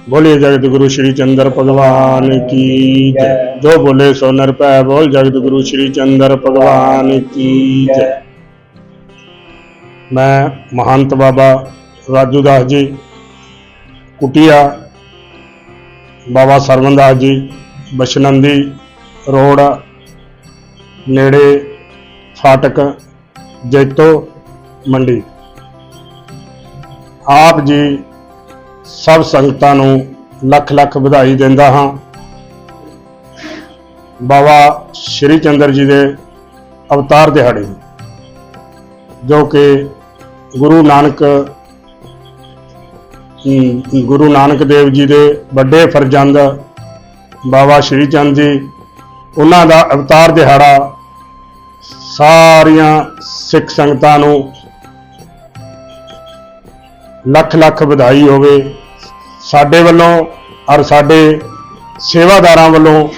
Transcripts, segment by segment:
बोलिए जगत गुरु श्री चंद्र भगवान की जय जो बोले सो नर पै बोल जगत गुरु श्री चंद्र भगवान की जय मैं महंत बाबा राजू दास जी कुटिया ਬਾਬਾ ਸਰਵਨ ਦਾਸ ਜੀ ਬਸ਼ਨੰਦੀ ਰੋਡ ਨੇੜੇ ਫਾਟਕ ਜੈਤੋ ਮੰਡੀ ਆਪ ਜੀ ਸਭ ਸੰਗਤਾਂ ਨੂੰ ਲੱਖ ਲੱਖ ਵਧਾਈ ਦਿੰਦਾ ਹਾਂ। ਬਾਬਾ ਸ਼੍ਰੀ ਚੰਦਰ ਜੀ ਦੇ ਅਵਤਾਰ ਦਿਹਾੜੇ ਜੋ ਕਿ ਗੁਰੂ ਨਾਨਕ ਗੁਰੂ ਨਾਨਕ ਦੇਵ ਜੀ ਦੇ ਵੱਡੇ ਫਰਜ਼ੰਦ ਬਾਬਾ ਸ਼੍ਰੀ ਚੰਦ ਜੀ, ਉਹਨਾਂ ਦਾ ਅਵਤਾਰ ਦਿਹਾੜਾ ਸਾਰੀਆਂ ਸਿੱਖ ਸੰਗਤਾਂ ਨੂੰ ਲੱਖ ਲੱਖ ਵਧਾਈ ਹੋਵੇ। ਸਾਡੇ ਵੱਲੋਂ ਔਰ ਸਾਡੇ ਸੇਵਾਦਾਰਾਂ ਵੱਲੋਂ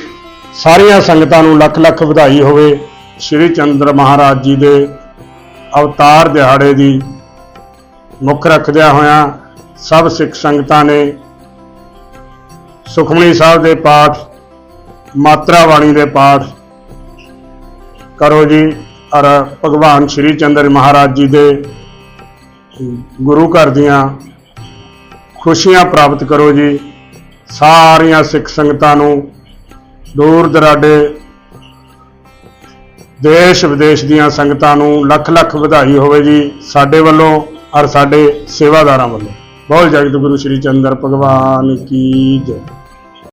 ਸਾਰੀਆਂ ਸੰਗਤਾਂ ਨੂੰ ਲੱਖ ਲੱਖ ਵਧਾਈ ਹੋਵੇ। ਸ਼੍ਰੀ ਚੰਦਰ ਮਹਾਰਾਜ ਜੀ ਦੇ ਅਵਤਾਰ ਦਿਹਾੜੇ ਦੀ ਮੁੱਖ ਰੱਖਦਿਆਂ ਹੋਇਆਂ ਸਭ ਸਿੱਖ ਸੰਗਤਾਂ ਨੇ ਸੁਖਮਨੀ ਸਾਹਿਬ ਦੇ ਪਾਠ ਮਾਤਰਾ ਬਾਣੀ ਦੇ ਪਾਠ ਕਰੋ ਜੀ ਔਰ ਭਗਵਾਨ ਸ਼੍ਰੀ ਚੰਦਰ ਮਹਾਰਾਜ ਜੀ ਦੇ ਗੁਰੂ ਘਰ ਦੀਆਂ ਖੁਸ਼ੀਆਂ ਪ੍ਰਾਪਤ ਕਰੋ ਜੀ। ਸਾਰੀਆਂ ਸਿੱਖ ਸੰਗਤਾਂ ਨੂੰ ਦੂਰ ਦਰਾਡੇ ਦੇਸ਼ ਵਿਦੇਸ਼ ਦੀਆਂ ਸੰਗਤਾਂ ਨੂੰ ਲੱਖ ਲੱਖ ਵਧਾਈ ਹੋਵੇ ਜੀ ਸਾਡੇ ਵੱਲੋਂ ਔਰ ਸਾਡੇ ਸੇਵਾਦਾਰਾਂ ਵੱਲੋਂ। ਬਹੁਤ ਜਗਤ ਗੁਰੂ ਸ਼੍ਰੀ ਚੰਦਰ ਭਗਵਾਨ ਕੀ ਜੈ।